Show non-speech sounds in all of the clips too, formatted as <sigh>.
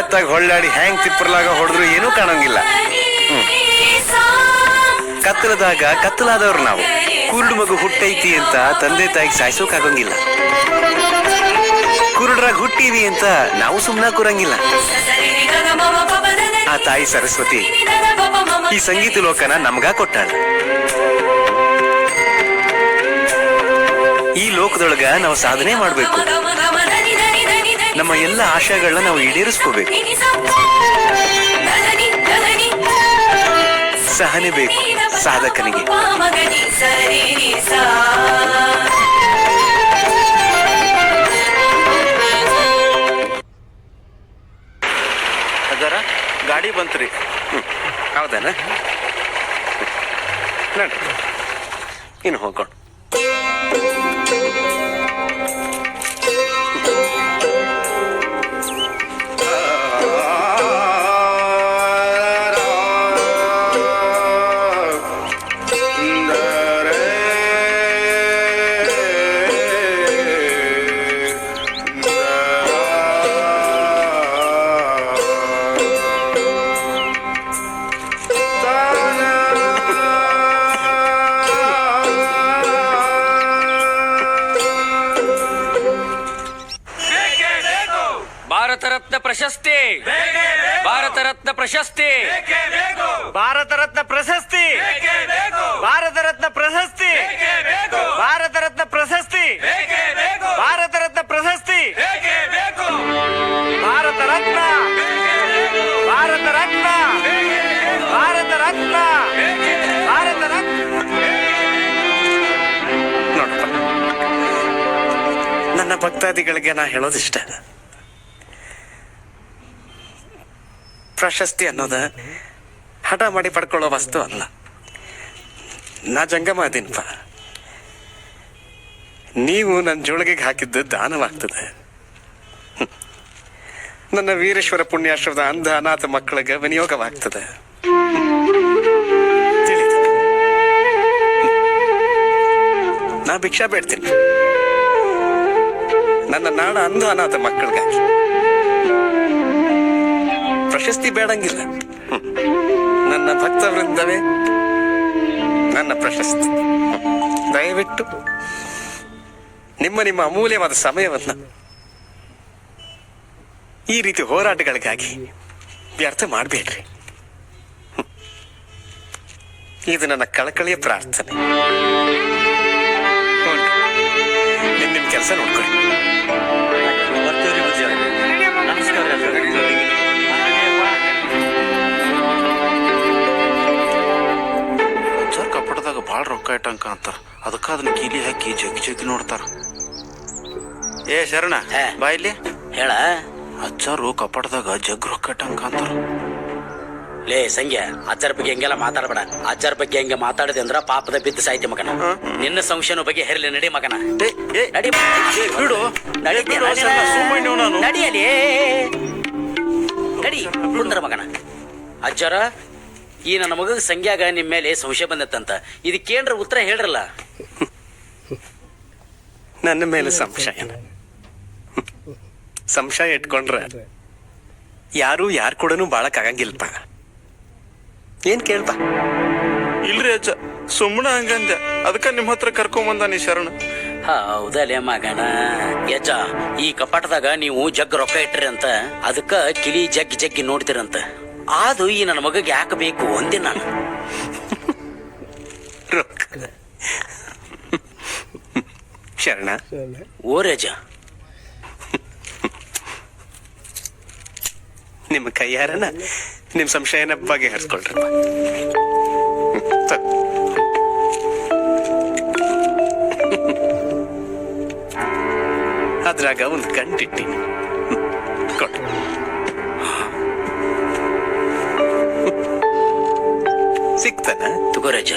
ಎತ್ತಾಗ ಹೊಳ್ಳಾಡಿ ಹ್ಯಾಂಗ್ ತಿಪ್ಪರ್ಲಾಗ ಹೊಡೆದ್ರು ಏನೂ ಕಾಣಂಗಿಲ್ಲ. ಕತ್ತಲದಾಗ ಕತ್ತಲಾದವ್ರು ನಾವು. ಕುರುಡು ಮಗು ಹುಟ್ಟೈತಿ ಅಂತ ತಂದೆ ತಾಯಿಗೆ ಸಾಯಿಸೋಕಾಗಂಗಿಲ್ಲ. ಕುರುಡ್ರಾಗ ಹುಟ್ಟೀವಿ ಅಂತ ನಾವು ಸುಮ್ನ ಕೂರಂಗಿಲ್ಲ. ಆ ತಾಯಿ ಸರಸ್ವತಿ ಈ ಸಂಗೀತ ಲೋಕನ ನಮ್ಗ ಕೊಟ್ಟಾಳ. ಈ ಲೋಕದೊಳಗ ನಾವು ಸಾಧನೆ ಮಾಡ್ಬೇಕು. ನಮ್ಮ ಎಲ್ಲ ಆಶಯಗಳನ್ನ ನಾವು ಈಡೇರಿಸ್ಕೋಬೇಕು. ಸಹನೆ ಬೇಕು ಸಾಧಕನಿಗೆ. ಅದರ ಗಾಡಿ ಬಂತ್ರಿ. ಹೌದನ? ಏನು ಹೋಗೋಣ. ರತ್ನ ಪ್ರಶಸ್ತಿ. ಭಾರತ ರತ್ನ ಪ್ರಶಸ್ತಿ. ಭಾರತ ರತ್ನ ಪ್ರಶಸ್ತಿ. ಭಾರತ ರತ್ನ ಪ್ರಶಸ್ತಿ. ಭಾರತ ರತ್ನ ಪ್ರಶಸ್ತಿ. ಭಾರತ ರತ್ನ ಪ್ರಶಸ್ತಿ. ಭಾರತ ರತ್ನ ಭಾರತ ರತ್ನ ಭಾರತ ರತ್ನ ಭಾರತ ರತ್ನ ನನ್ನ ಭಕ್ತಾದಿಗಳಿಗೆ ನಾ ಹೇಳೋದಿಷ್ಟ. ಪ್ರಶಸ್ತಿ ಅನ್ನೋದ ಹಠ ಮಾಡಿ ಪಡ್ಕೊಳ್ಳೋ ವಸ್ತು ಅಲ್ಲ. ನಾ ಜಂಗಮ ಅದೀನಪ್ಪ ನೀವು ನನ್ನ ಜೋಳಿಗೆಗೆ ಹಾಕಿದ್ದು ದಾನವಾಗ್ತದೆ. ನನ್ನ ವೀರೇಶ್ವರ ಪುಣ್ಯಾಶ್ರಮದ ಅಂಧ ಅನಾಥ ಮಕ್ಕಳಿಗೆ ವಿನಿಯೋಗವಾಗ್ತದೆ. ನಾ ಭಿಕ್ಷಾ ಬೇಡ್ತೀನಿ. ನನ್ನ ನಾಡ ಅಂಧ ಅನಾಥ ಮಕ್ಕಳಿಗಾಗಿ. ಪ್ರಶಸ್ತಿ ಬೇಡಂಗಿಲ್ಲ. ನನ್ನ ಭಕ್ತ ವೃಂದವೇ ನನ್ನ ಪ್ರಶಸ್ತಿ. ದಯವಿಟ್ಟು ನಿಮ್ಮ ನಿಮ್ಮ ಅಮೂಲ್ಯವಾದ ಸಮಯವನ್ನು ಈ ರೀತಿ ಹೋರಾಟಗಳಿಗಾಗಿ ವ್ಯರ್ಥ ಮಾಡಬೇಡ್ರಿ. ಇದು ನನ್ನ ಕಳಕಳಿಯ ಪ್ರಾರ್ಥನೆ. ನಿಮ್ಮ ನಿಮ್ ನಿಮ್ ಕೆಲಸ ನೋಡ್ಕೊಳ್ಳಿ. ಭಾಳ ರೊಕ್ಕ ಇಟ್ಟಂಕ ಅಂತಾರ ಅದಕ್ಕ ಅದನ್ನ ಕೀಲಿ ಹಾಕಿ ಜಗ್ಗಿ ಜಗ್ಗಿ ನೋಡ್ತಾರ. ಏ ಶರಣ ಹೇ. ಬಾ ಇಲ್ಲಿ. ಹೇಳ. ಅಜ್ಜಾರು ಕಪಾಟದಾಗ ಜಗ್ ರೊಕ್ಕ ಇಟ್ಟಂಕ ಅಂತಾರ ಲೇ ಸಂಜೆ ಅಜ್ಜರ ಬಗ್ಗೆ ಹೆಂಗೆಲ್ಲ ಮಾತಾಡಬೇಡ. ಅಜ್ಜರ ಬಗ್ಗೆ ಹೆಂಗೆ ಮಾತಾಡದೆ ಅಂದ್ರ ಪಾಪದ ಬಿದ್ದು ಸಾಯ್ತಿ ಮಗನ. ನಿನ್ನ ಸಂಶಯನ ಬಗ್ಗೆ ಹೆರಲಿ ನಡಿ ಮಗನ. ಏ, ಏ, ನಡಿ ಏ, ಬಿಡು. ನಡಿ ಏ, ಬಿಡು, ಸಣ್ಣ, ಸುಮ್ಮನೆ ನಾನು. ನಡಿಯಲಿ. ನಡಿ ಕುಂದ್ರ ಮಗನ. ಅಜ್ಜರ ಈ ನನ್ನ ಮಗನ ಸಂಗ್ಯಾಗ ನಿಮ್ಮ ಮೇಲೆ ಸಂಶಯ ಬಂದತ್ತಂತ. ಇದಕ್ಕೇನ್ರ ಉತ್ತರ ಹೇಳ್ರಲ್ಲ? ನನ್ನ ಮೇಲೆ ಸಂಶಯ ಸಂಶಯ ಇಟ್ಕೊಂಡ್ರೆ ಯಾರು ಯಾರು ಕೂಡನು ಬಾಳಕ್ ಆಗಂಗಿಲ್ಪ ಏನ್ ಕೇಳ್ಪ ಇಲ್ರಿ ಅಜ್ಜ ಸುಮ್ಮನ ಹಂಗಂದೆ. ಅದಕ್ಕ ನಿಮ್ಮ ಹತ್ರ ಕರ್ಕೊಂಬಂದಾನಿ ಶರಣ. ಹೌದಲ್ಲೇ ಮಗನ ಯಜ್ಜ ಈ ಕಪಾಟದಾಗ ನೀವು ಜಗ್ ರೊಕ್ಕ ಇಟ್ರಿ ಅಂತ. ಅದಕ್ಕ ಕಿಲಿ ಜಗ್ಗಿ ಜಗ್ಗಿ ನೋಡ್ತಿರಂತ. ಅದು ಈ ನನ್ನ ಮಗಗೆ ಯಾಕೆ ಬೇಕು ಅಂದೆ ನಾನು. ರೊಕ್ಕ. ಶರಣ. ಓ ರಜ. ನಿಮ್ಮ ಕೈಯಾರನ ನಿಮ್ಮ ಸಂಶಯನ ಬಗೆಹರಿಸ್ಕೊಳ್ರಪ್ಪ ಹರಿಸ್ಕೊಳ್ರಿ ಅದ್ರಾಗ ಒಂದು ಗಂಟಿಟ್ಟಿನಿ ፈጠነ ትጎረጀ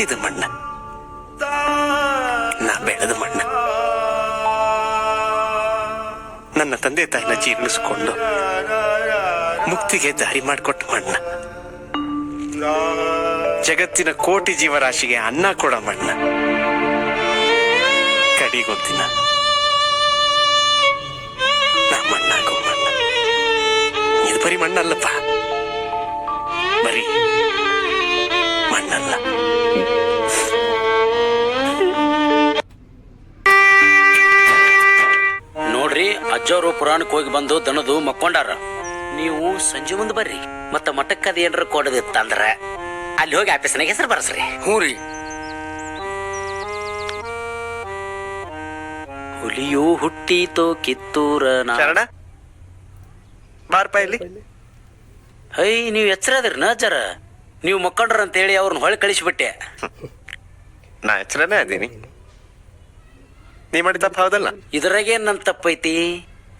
ಹುಟ್ಟಿದ ಮಣ್ಣ. ನಾ ಬೆಳೆದ ಮಣ್ಣ. ನನ್ನ ತಂದೆ ತಾಯಿನ ಜೀರ್ಣಿಸಿಕೊಂಡು ಮುಕ್ತಿಗೆ ದಾರಿ ಮಾಡಿಕೊಟ್ಟ ಮಣ್ಣ. ಜಗತ್ತಿನ ಕೋಟಿ ಜೀವರಾಶಿಗೆ ಅನ್ನ ಕೊಡ ಮಣ್ಣ. ಕಡಿಗೊಂದಿನ ನಾ ಮಣ್ಣ. ಇದು ಬರೀ ಮಣ್ಣಲ್ಲಪ್ಪ. ಬರೀ ಪುರಾಣಕ್ಕೆ ಹೋಗಿ ಬಂದು ದನದು ಮಕ್ಕೊಂಡಾರ. ನೀವು ಸಂಜೆ ಮುಂದೆ ಬರ್ರಿ. ಮತ್ತ ಮಠಕ್ಕದ ಏನ್ರ ಕೊಡದಿತ್ತಂದ್ರ ಅಲ್ಲಿ ಹೋಗಿ ಆಫೀಸ್ನಾಗ ಹೆಸರು ಬರ್ಸ್ರಿ. ಹ್ಞೂ ರೀ. ಹುಲಿಯು ಹುಟ್ಟಿತೋ ಕಿತ್ತೂರ ಶರಣ? ಬಾರಪ್ಪ ಇಲ್ಲಿ. ಹೈ ನೀವು ಎಚ್ಚರ ಅದ್ರಿ ನ ಜರ ನೀವು ಮಕ್ಕೊಂಡ್ರ ಅಂತ ಹೇಳಿ ಅವ್ರನ್ನ ಹೊಳೆ ಕಳಿಸಿಬಿಟ್ಟೆ. <laughs> ನಾ ಎಚ್ಚರನೇ ಅದೀನಿ ನೀ ಮಾಡಿ ತಪ್ಪ ಹೌದಲ್ಲ? ಇದ್ರಾಗೇನ್ ನನ್ ತಪ್ಪೈತಿ?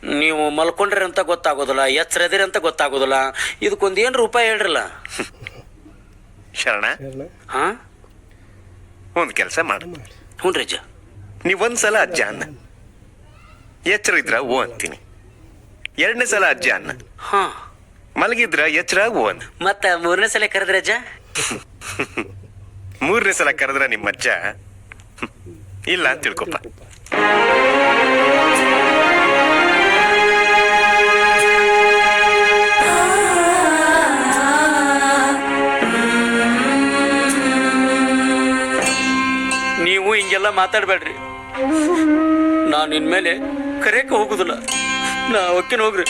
ನೀವು ಮಲ್ಕೊಂಡ್ರಿ ಅಂತ ಗೊತ್ತಾಗೋದಿಲ್ಲ ಎಚ್ಚರದಿರಿ ಅಂತ ಗೊತ್ತಾಗೋದಿಲ್ಲ. ಇದಕ್ಕೊಂದ್ ಏನ್ ರೂಪಾಯಿ ಹೇಳ್ರಲ್ಲ? ಶರಣ ಹಾ? ಒಂದು ಕೆಲಸ ಮಾಡು. ಹ್ಞೂ ಅಜ್ಜ ನೀವ್ ಒಂದ್ಸಲ ಅಜ್ಜ ಅನ್ನ. ಎಚ್ಚರ ಇದ್ರ ಓ ಅಂತೀನಿ. ಎರಡನೇ ಸಲ ಅಜ್ಜ ಅನ್ನ. ಹಾ. ಮಲಗಿದ್ರ ಎಚ್ಚರ ಓ ಅನ್ನ. ಮತ್ತ ಮೂರನೇ ಸಲ ಕರೆದ್ರೆ ಅಜ್ಜ? ಮೂರನೇ ಸಲ ಕರೆದ್ರ ನಿಮ್ಮ ಅಜ್ಜ ಇಲ್ಲ ಅಂತ ತಿಳ್ಕೊಪ್ಪ. ಹಿಂಗೆಲ್ಲ ಮಾತಾಡ್ಬೇಡ್ರಿ. ನಾನು ಇನ್ಮೇಲೆ ಕರೆಯಕ್ಕೆ ಹೋಗುದಿಲ್ಲ. ನಾ ಒಕ್ಕಿನ ಹೋಗ್ರಿ.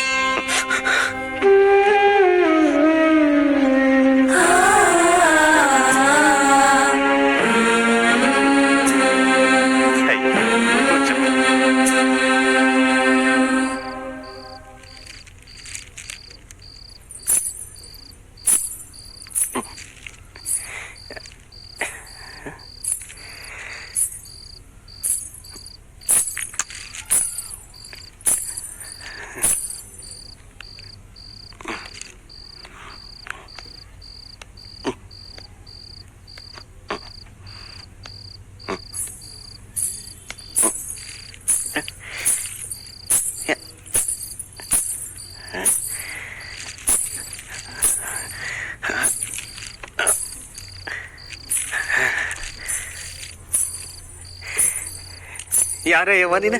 ಯಾರೇ ಯವ್ವ ನೀನ?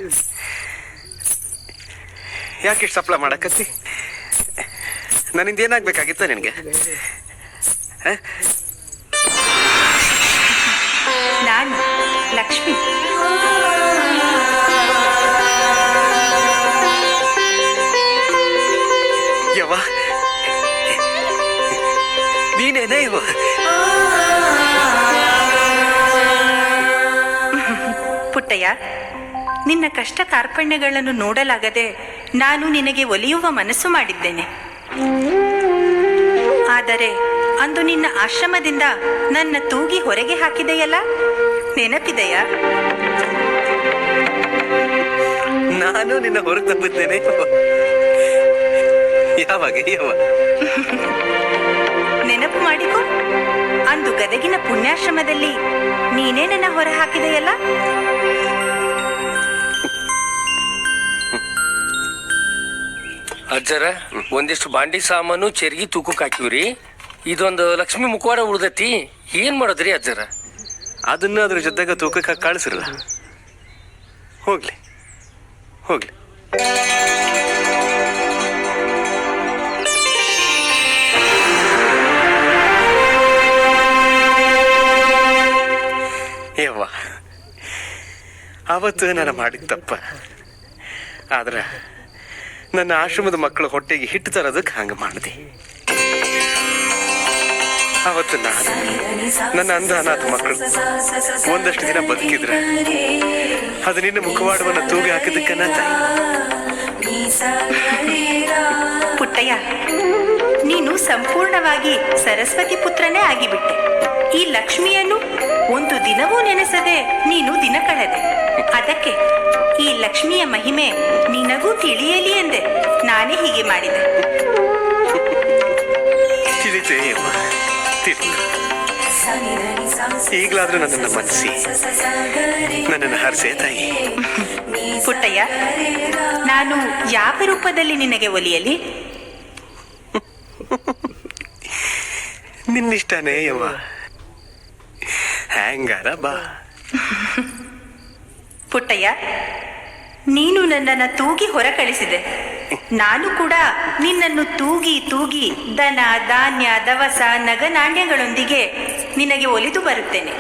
ಯಾಕೆ ಇಷ್ಟು ಸಪ್ಲ ಮಾಡಕತ್ತಿ? ನನ್ನಿಂದ ಏನಾಗ್ಬೇಕಾಗಿತ್ತ ನಿನಗೆ? ನಾನು ಲಕ್ಷ್ಮಿ. ಯವ್ವ? ನೀನೇನೇ ಯವ್ವ ಪುಟ್ಟಯ್ಯ ನಿನ್ನ ಕಷ್ಟ ಕಾರ್ಪಣ್ಯಗಳನ್ನು ನೋಡಲಾಗದೆ ನಾನು ನಿನಗೆ ಒಲಿಯುವ ಮನಸ್ಸು ಮಾಡಿದ್ದೇನೆ. ಆದರೆ ಅಂದು ನಿನ್ನ ಆಶ್ರಮದಿಂದ ನನ್ನ ತೂಗಿ ಹೊರಗೆ ಹಾಕಿದೆಯಲ್ಲ? ನೆನಪಿದೆಯಾ? ನಾನು ನಿನ್ನ ಹೊರಗೆ ತಪ್ಪಿದ್ದೇನೆ ಯಾವಾಗ ಯಾವಾಗ? ನೆನಪು ಮಾಡಿಕೊ. ಅಂದು ಗದಗಿನ ಪುಣ್ಯಾಶ್ರಮದಲ್ಲಿ ನೀನೇ ನನ್ನ ಹೊರ ಹಾಕಿದೆಯಲ್ಲ? ಅಜ್ಜರ, ಒಂದಿಷ್ಟು ಬಾಂಡಿ ಸಾಮಾನು ಚೆರ್ಗಿ ತೂಕಕ್ಕೆ ಹಾಕಿವ್ರಿ. ಇದೊಂದು ಲಕ್ಷ್ಮಿ ಮುಖವಾಡ ಉಳ್ದೈತಿ. ಏನ್ ಮಾಡೋದ್ರಿ ಅಜ್ಜರ? ಅದನ್ನ ಅದ್ರ ಜೊತೆಗೆ ತೂಕಕ್ಕೆ ಕಳಿಸಿರಲ್ಲ ಹೋಗ್ಲಿ ಹೋಗ್ಲಿ. ಅವತ್ತು ನಾನು ಮಾಡಿದ ಆದ್ರೆ ನನ್ನ ಆಶ್ರಮದ ಮಕ್ಕಳ ಹೊಟ್ಟೆಗೆ ಹಿಟ್ಟು ತರೋದಕ್ಕೆ ಹಂಗೆ ಮಾಡಿದೆ. ಅವತ್ತು ನಾನು ನನ್ನ ಅಂಧ ಅನಾಥ ಮಕ್ಕಳು ಒಂದಷ್ಟು ದಿನ ಬದುಕಿದ್ರೆ ಅದು ನಿನ್ನ ಮುಖವಾಡವನ್ನ ತೂಗಿ ಹಾಕಿದ್ದಕ್ಕನ್ನ ತಾಯಿ. ಪುಟ್ಟಯ್ಯ, ನೀನು ಸಂಪೂರ್ಣವಾಗಿ ಸರಸ್ವತಿ ಪುತ್ರನೇ ಆಗಿಬಿಟ್ಟೆ. ಈ ಲಕ್ಷ್ಮಿಯನ್ನು ಒಂದು ದಿನವೂ ನೆನೆಸದೆ ನೀನು ದಿನ ಕಳೆದೆ. ಅದಕ್ಕೆ ಈ ಲಕ್ಷ್ಮಿಯ ಮಹಿಮೆ ನಿನಗೂ ತಿಳಿಯಲಿ ಎಂದೆ. ನಾನೇ ಹೀಗೆ ಮಾಡಿದೆ. ತಿಳಿತೆ ಈಗಲಾದ್ರೂ ನನ್ನನ್ನು ಮನಸ್ಸಿ ನನ್ನನ್ನು ಹರಿಸೇ ತಾಯಿ. ಪುಟ್ಟಯ್ಯ ನಾನು ಯಾವ ರೂಪದಲ್ಲಿ ನಿನಗೆ ಒಲಿಯಲಿ? ನಿನ್ನಿಷ್ಟನೇ ಯವ್ವ. ಹ್ಯಾಂಗಾರ ಬಾ. ಪುಟ್ಟಯ್ಯ ನೀನು ನನ್ನನ್ನು ತೂಗಿ ಹೊರ ಕಳಿಸಿದೆ ನಾನು ಕೂಡ ನಿನ್ನನ್ನು ತೂಗಿ ತೂಗಿ ದನ ಧಾನ್ಯ ದವಸ ನಗನಾಣ್ಯಗಳೊಂದಿಗೆ ನಿನಗೆ ಒಲಿದು ಬರುತ್ತೇನೆ.